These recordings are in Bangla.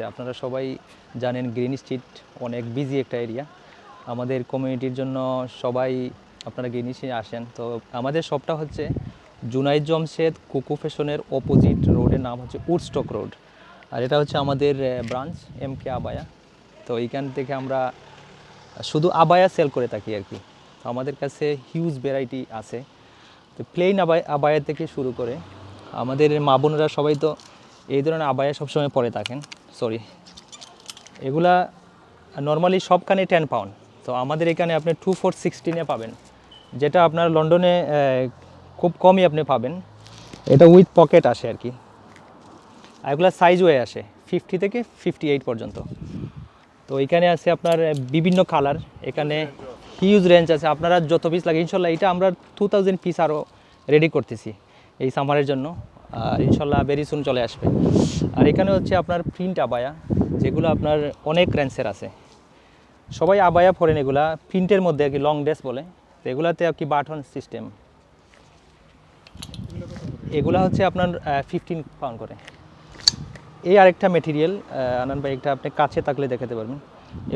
আছে। আপনারা সবাই জানেন গ্রিন স্ট্রিট অনেক বিজি একটা এরিয়া আমাদের কমিউনিটির জন্য সবাই আপনারা গ্রিন স্ট্রিটে আসেন। তো আমাদের শপটা হচ্ছে জুনাইদ জমশেদ কুকু ফ্যাশনের অপোজিট রোডের নাম হচ্ছে উডস্টক রোড আর এটা হচ্ছে আমাদের ব্রাঞ্চ এম কে আবায়া। তো এইখান থেকে আমরা শুধু আবায়া সেল করে থাকি আর কি। তো আমাদের কাছে হিউজ ভ্যারাইটি আছে। তো প্লেন আবায়, আবায়া থেকে শুরু করে আমাদের মা বোনেরা সবাই তো এই ধরনের আবায়া সবসময় পরে থাকেন। সরি। এগুলা নর্মালি সবখানে টেন পাউন্ড তো আমাদের এখানে আপনি টু ফোর সিক্সটিনে পাবেন। যেটা আপনার লন্ডনে খুব কমই আপনি পাবেন। এটা উইথ পকেট আসে আর কি। আর এগুলো সাইজ ওয়ে আসে। ফিফটি থেকে ফিফটি এইট পর্যন্ত। তো এখানে আছে আপনার বিভিন্ন কালার এখানে হিউজ রেঞ্জ আছে। আপনারা যত পিস লাগে, ইনশাল্লাহ এটা আমরা টু থাউজেন্ড পিস আরও রেডি করতেছি এই সামারের জন্য। ইনশাল্লাহ ভেরি সুন চলে আসবে। আর এখানে হচ্ছে আপনার প্রিন্ট আবায়া, যেগুলো আপনার অনেক রেঞ্জের আছে। সবাই আবায়া পরেন এগুলা প্রিন্টের মধ্যে আর কি লং ড্রেস বলে। তো এগুলাতে আর কি বাটন সিস্টেম এগুলা হচ্ছে আপনার ফিফটিন পাউন্ড করে। এই আরেকটা মেটেরিয়াল আনান ভাই একটা আপনি কাছে থাকলে দেখাতে পারবেন।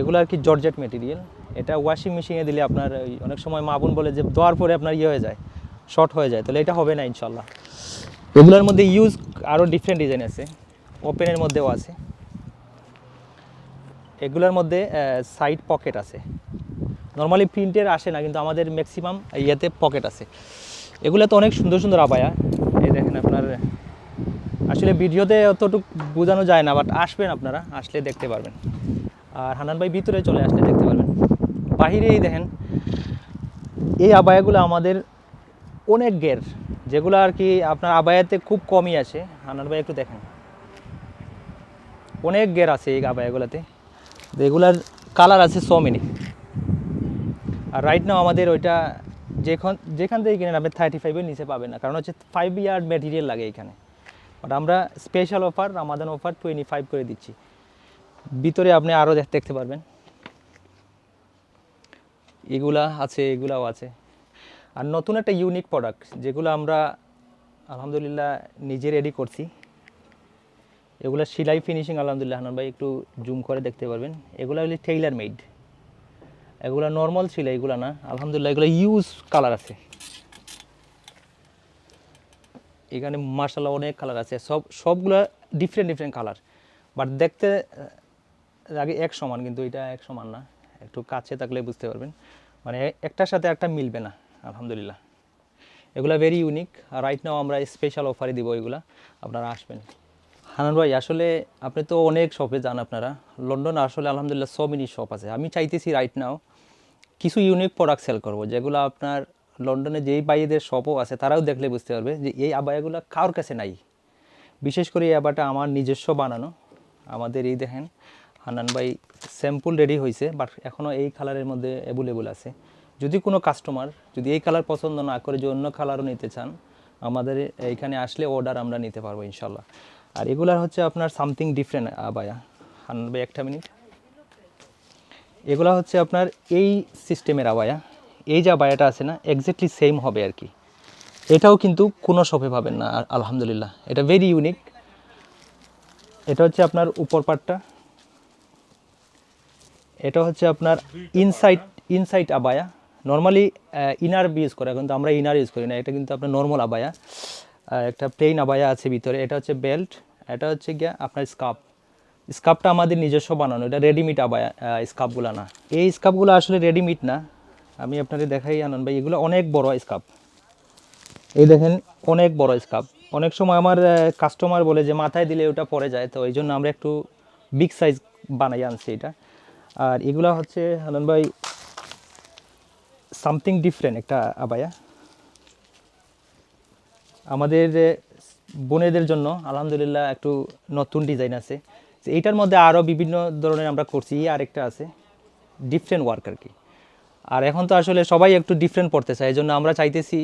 এগুলো আর কি জর্জেট মেটেরিয়াল এটা ওয়াশিং মেশিনে দিলে আপনার অনেক সময় মাবুন বলে যে দেওয়ার পরে আপনার ইয়ে হয়ে যায় শর্ট হয়ে যায়। তাহলে এটা হবে না ইনশাল্লাহ। এগুলোর মধ্যে ইউজ আরও ডিফারেন্ট ডিজাইন আছে। ওপেনের মধ্যেও আছে। এগুলোর মধ্যে সাইড পকেট আছে। নর্মালি প্রিন্টের আসে না, কিন্তু আমাদের ম্যাক্সিমাম ইয়েতে পকেট আছে। এগুলো তো অনেক সুন্দর সুন্দর আবায়া। এই দেখেন আপনার, আসলে ভিডিওতে অতটুকু বোঝানো যায় না বাট আসবেন আপনারা, আসলে দেখতে পারবেন। আর হানান ভাই ভিতরে চলে আসলে দেখতে পারবেন। বাহিরেই দেখেন, এই আবায়াগুলো আমাদের অনেক গের, যেগুলো আর কি আপনার আবায়াতে খুব কমই আছে। আনার ভাই একটু দেখেন। অনেক গের আছে এই আবায়াগুলোতে। এগুলার কালার আছে সো মেনি আর রাইট নাও আমাদের ওইটা যেখান যেখান থেকে কিনেন আপনি থার্টি ফাইভের নিচে পাবেন না, কারণ হচ্ছে ফাইভ ইয়ার্ড ম্যাটেরিয়াল লাগে এখানে। বাট আমরা special offer Ramadan offer twenty five করে দিচ্ছি। ভিতরে আপনি আরও দেখতে পারবেন। এগুলা আছে, এগুলাও আছে। আর নতুন একটা ইউনিক প্রোডাক্ট যেগুলো আমরা, আলহামদুলিল্লাহ, নিজে রেডি করছি। এগুলো সেলাই ফিনিশিং আলহামদুলিল্লাহ, হানান ভাই, একটু জুম করে দেখতে পারবেন। এগুলো হলো টেইলার মেড এগুলো নর্মাল ছিল এগুলো না। আলহামদুলিল্লাহ, এগুলো ইউজ কালার আছে। এখানে মার্শাল্লাহ অনেক কালার আছে। সব, সবগুলো ডিফারেন্ট ডিফারেন্ট কালার বাট দেখতে আগে এক সমান, কিন্তু এটা এক সমান না। একটু কাছে থাকলে বুঝতে পারবেন। মানে একটার সাথে একটা মিলবে না। আলহামদুলিল্লাহ। এগুলা ভেরি ইউনিক আর রাইট নাও আমরা স্পেশাল অফারে দিব এগুলা। আপনারা আসবেন। হানান ভাই, আসলে আপনি তো অনেক শপে যান আপনারা। লন্ডন আসলে আলহামদুলিল্লাহ সব মিনি শপ আছে। আমি চাইতেছি রাইট নাও কিছু ইউনিক প্রোডাক্ট সেল করব, যেগুলো আপনার লন্ডনে যেই বাইদের শপও আছে, তারাও দেখলে বুঝতে পারবে যে এই আবায়াগুলো কারোর কাছে নাই। বিশেষ করে এই আবাটা আমার নিজস্ব বানানো। আমাদের এই দেখেন, হানান ভাই স্যাম্পল রেডি হয়েছে বাট এখনও এই কালারের মধ্যে অ্যাভেলেবল আছে। যদি কোনো কাস্টমার যদি এই কালার পছন্দ না করে যে অন্য কালারও নিতে চান, আমাদের এইখানে আসলে অর্ডার আমরা নিতে পারব ইনশাল্লাহ। আর এগুলার হচ্ছে আপনার সামথিং ডিফারেন্ট আবায়া ভাই, একটা মিনিট এগুলা হচ্ছে আপনার এই সিস্টেমের আবায়া এই যে আবায়াটা আছে না এক্স্যাক্টলি সেম হবে আর কি। এটাও কিন্তু কোনো শপে পাবেন না আলহামদুলিল্লাহ। এটা ভেরি ইউনিক এটা হচ্ছে আপনার উপর পাটটা। এটা হচ্ছে আপনার ইনসাইট ইনসাইট আবায়া নর্মালি ইনার ইউজ করে কিন্তু আমরা ইনার ইউজ করি না, এটা কিন্তু আপনার নর্মাল আবায়া। একটা প্লেন আবায়া আছে ভিতরে, এটা হচ্ছে বেল্ট এটা হচ্ছে গিয়া আপনার স্কার্ফ স্কার্ফটা আমাদের নিজস্ব বানানো, এটা রেডিমেড আবায়া স্কার্ফগুলো না। এই স্কাপগুলো আসলে রেডিমেড না। আমি আপনাদের দেখাই, আনন্দ ভাই, এগুলো অনেক বড় স্কাপ এই দেখেন, অনেক বড় স্কার্ফ অনেক সময় আমার কাস্টমার বলে যে, মাথায় দিলে ওটা পড়ে যায়। তো এই জন্য আমরা একটু বিগ সাইজ বানাই আনছি এটা। আর এগুলা হচ্ছে, আনন্দ ভাই সামথিং ডিফারেন্ট একটা আবায়া। আমাদের বোনেদের জন্য আলহামদুলিল্লাহ একটু নতুন ডিজাইন আছে। এইটার মধ্যে আরও বিভিন্ন ধরনের আমরা করছি আর একটা আছে ডিফারেন্ট ওয়ার্ক আর কি। আর এখন তো আসলে সবাই একটু ডিফারেন্ট পড়তে চায় এই জন্য আমরা চাইতেছি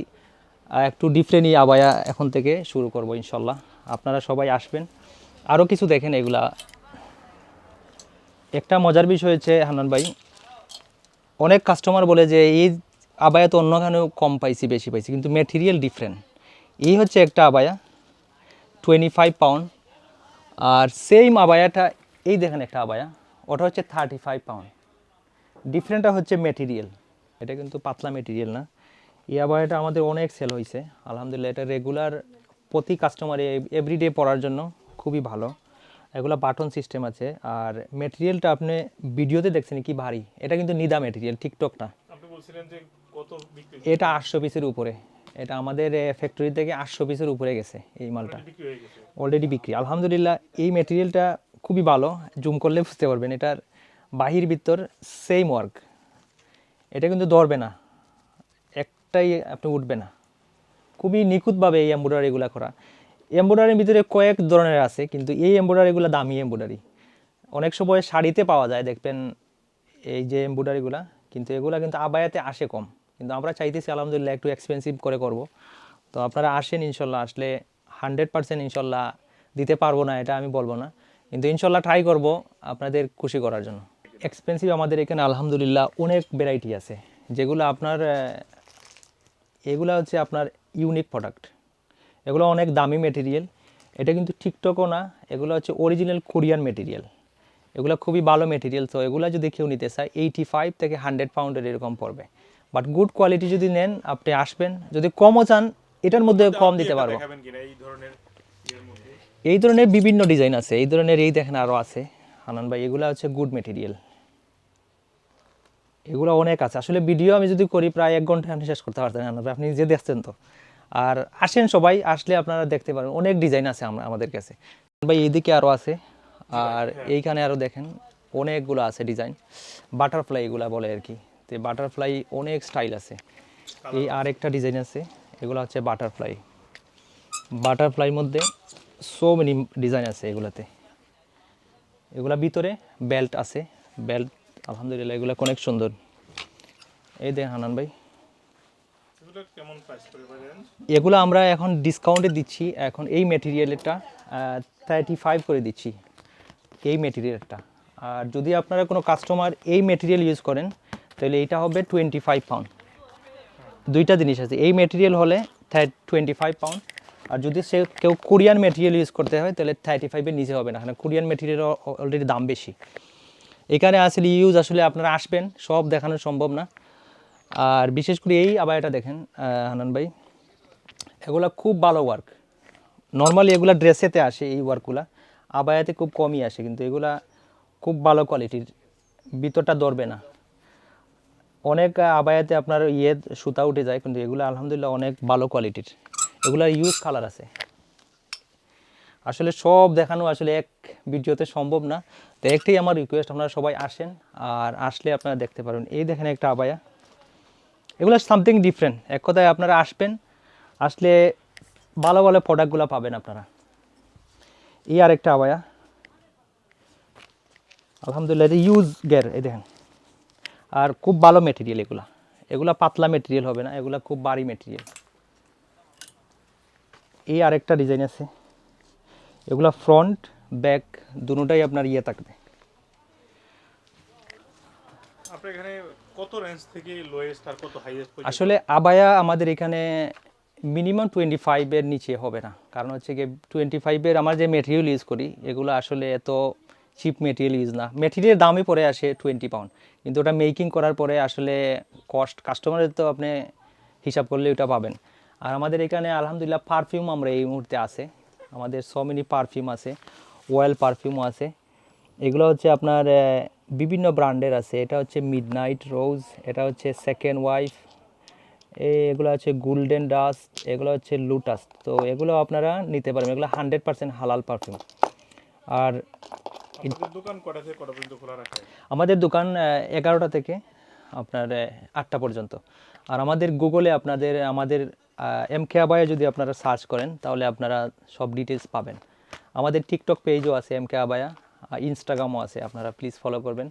একটু ডিফারেন্টই আবায়া এখন থেকে শুরু করব ইনশাল্লাহ। আপনারা সবাই আসবেন। আরও কিছু দেখেন এগুলা। একটা মজার বিষয় হচ্ছে হান্নান ভাই, অনেক কাস্টমার বলে যে এই আবায়া তো অন্যখানেও কম পাইছি, বেশি পাইছি, কিন্তু মেটেরিয়াল ডিফারেন্ট এই হচ্ছে একটা আবায়া টোয়েন্টি ফাইভ পাউন্ড আর সেম আবায়াটা, এই দেখেন একটা আবায়া, ওটা হচ্ছে থার্টি ফাইভ পাউন্ড ডিফারেন্টটা হচ্ছে মেটেরিয়াল এটা কিন্তু পাতলা মেটেরিয়াল না। এই আবায়াটা আমাদের অনেক সেল হয়েছে আলহামদুলিল্লাহ, এটা রেগুলার প্রতি কাস্টমারে এভরিডে পড়ার জন্য খুবই ভালো। এগুলো বাটন সিস্টেম আছে। আর মেটেরিয়ালটা আপনি ভিডিওতে দেখছেন কি ভারী। এটা কিন্তু নিদা মেটেরিয়াল টিকটক কত বিক্রি এটা আটশো পিসের উপরে। এটা আমাদের ফ্যাক্টরি থেকে আটশো পিসের উপরে গেছে এই মালটা। অলরেডি বিক্রি আলহামদুলিল্লাহ এই মেটেরিয়ালটা খুবই ভালো। জুম করলে বুঝতে পারবেন এটার বাহির ভিতর সেম ওয়ার্ক এটা কিন্তু ধরবে না। একটাই আপনি উঠবে না। খুবই নিখুঁতভাবে এই এম্ব্রয়ডারিগুলো করা। এম্ব্রয়ডারির ভিতরে কয়েক ধরনের আছে কিন্তু এই এম্ব্রয়ডারিগুলো দামি এম্ব্রয়ডারি অনেক সময় শাড়িতে পাওয়া যায় দেখবেন এই যে এম্ব্রয়ডারিগুলা কিন্তু এগুলা কিন্তু আবায়াতে আসে কম। কিন্তু আমরা চাইতেছি, আলহামদুলিল্লাহ, একটু এক্সপেন্সিভ করে করব। তো আপনারা আসেন ইনশাল্লাহ, আসলে হান্ড্রেড পার্সেন্ট ইনশাল্লাহ দিতে পারব না, এটা আমি বলব না। কিন্তু ইনশাল্লাহ ট্রাই করব আপনাদের খুশি করার জন্য। এক্সপেন্সিভ আমাদের এখানে, আলহামদুলিল্লাহ, অনেক ভ্যারাইটি আছে। যেগুলো আপনার এগুলো হচ্ছে আপনার ইউনিক প্রোডাক্ট এগুলো অনেক দামি মেটেরিয়াল এটা কিন্তু টিকটকও না, এগুলো হচ্ছে অরিজিনাল কোরিয়ান মেটেরিয়াল এগুলো খুবই ভালো মেটেরিয়াল তো এগুলো যদি কেউ নিতে চায় এইটি ফাইভ থেকে হান্ড্রেড পাউন্ডের এরকম পড়বে। বাট গুড কোয়ালিটি যদি নেন আপনি আসবেন। যদি কমও চান এটার মধ্যে কম দিতে পারব। এই ধরনের এই ধরনের বিভিন্ন ডিজাইন আছে। এই ধরনের এই দেখেন আরও আছে। হানান ভাই এগুলো হচ্ছে গুড মেটেরিয়াল এগুলো অনেক আছে। আসলে ভিডিও আমি যদি করি প্রায় এক ঘণ্টা আপনি শেষ করতে পারতেন হানান ভাই। আপনি নিজে দেখছেন তো। আর আসেন সবাই আসলে আপনারা দেখতে পারেন অনেক ডিজাইন আছে আমরা আমাদের কাছে। ভাই এইদিকে আরও আছে। আর এইখানে আরও দেখেন অনেকগুলো আছে ডিজাইন বাটারফ্লাই এগুলা বলে আর কি। তো বাটারফ্লাই অনেক স্টাইল আছে। এই আরেকটা ডিজাইন আছে এগুলো হচ্ছে বাটারফ্লাই বাটারফ্লাইয়ের মধ্যে সো মেনি ডিজাইন আছে এগুলাতে। এগুলা ভিতরে বেল্ট আছে। বেল্ট আলহামদুলিল্লাহ এগুলো অনেক সুন্দর। এই দেখ হানান ভাই। এগুলো আমরা এখন ডিসকাউন্টে দিচ্ছি। এখন এই মেটেরিয়ালটা থার্টি ফাইভ করে দিচ্ছি। এই মেটেরিয়ালটা আর যদি আপনারা কোনো কাস্টমার এই মেটেরিয়াল ইউজ করেন তাহলে এইটা হবে টোয়েন্টি ফাইভ পাউন্ড দুইটা জিনিস আছে। এই মেটেরিয়াল হলে টোয়েন্টি ফাইভ পাউন্ড আর যদি সে কেউ কোরিয়ান মেটেরিয়াল ইউজ করতে হয়, তাহলে থার্টি ফাইভের নিচে হবে না। কোরিয়ান মেটেরিয়াল অলরেডি দাম বেশি। এখানে আসলে ইউজ আসলে আপনারা আসবেন, সব দেখানো সম্ভব না। আর বিশেষ করে এই আবার এটা দেখেন হানান ভাই। এগুলা খুব ভালো ওয়ার্ক নর্মালি এগুলা ড্রেসেতে আসে এই ওয়ার্কগুলা আবায়াতে খুব কমই আসে, কিন্তু এগুলা খুব ভালো কোয়ালিটির ভিতরটা ধরবে না। অনেক আবায়াতে আপনার ইয়ে সুতা উঠে যায়, কিন্তু এগুলো আলহামদুলিল্লাহ অনেক ভালো কোয়ালিটির এগুলা ইউজ কালার আছে। আসলে সব দেখানো আসলে এক ভিডিওতে সম্ভব না। তো একটাই আমার রিকোয়েস্ট আপনারা সবাই আসেন আর আসলে আপনারা দেখতে পারেন। এই দেখেন একটা আবায়া। এগুলো সামথিং ডিফারেন্ট এক কথায় আপনারা আসবেন, আসলে ভালো ভালো প্রোডাক্টগুলো পাবেন আপনারা। এই আরেকটা আবায়া। আলহামদুলিল্লাহ ইউজ গের এই দেখেন। আর খুব ভালো মেটেরিয়াল এগুলা। এগুলা পাতলা মেটেরিয়াল হবে না এগুলা খুব ভারী মেটেরিয়াল এই আরেকটা ডিজাইন আছে। এগুলা ফ্রন্ট ব্যাক দুটোটাই আপনার ইয়ে থাকবে। আসলে আবায়া আমাদের এখানে মিনিমাম টোয়েন্টি ফাইভের নিচে হবে না। কারণ হচ্ছে গিয়ে টোয়েন্টি ফাইভের আমার যে মেটেরিয়াল ইউজ করি এগুলো আসলে এত চিপ মেটেরিয়াল ইউজ না। মেটেরিয়াল দামই পড়ে আসে টোয়েন্টি পাউন্ড কিন্তু ওটা মেকিং করার পরে আসলে কস্ট কাস্টমারের তো আপনি হিসাব করলে ওটা পাবেন। আর আমাদের এখানে আলহামদুলিল্লাহ পারফিউম আমরা এই মুহূর্তে আছে। আমাদের সমিনি পারফিউম আছে অয়েল পারফিউমও আছে। এগুলো হচ্ছে আপনার বিভিন্ন ব্র্যান্ডের আছে। এটা হচ্ছে মিডনাইট রোজ এটা হচ্ছে সেকেন্ড ওয়াইফ এগুলো হচ্ছে গোল্ডেন ডাস্ট এগুলো হচ্ছে লুটাস তো এগুলো আপনারা নিতে পারবেন। এগুলো হান্ড্রেড পার্সেন্ট হালাল পারফিউম আর আমাদের দোকান এগারোটা থেকে আপনার আটটা পর্যন্ত। আর আমাদের গুগলে আপনাদের আমাদের এম কে আবায়া যদি আপনারা সার্চ করেন তাহলে আপনারা সব ডিটেলস পাবেন। আমাদের টিকটক পেজও আছে এম কে আবায়া ইনস্টাগ্রামও আছে আপনারা প্লিজ ফলো করবেন।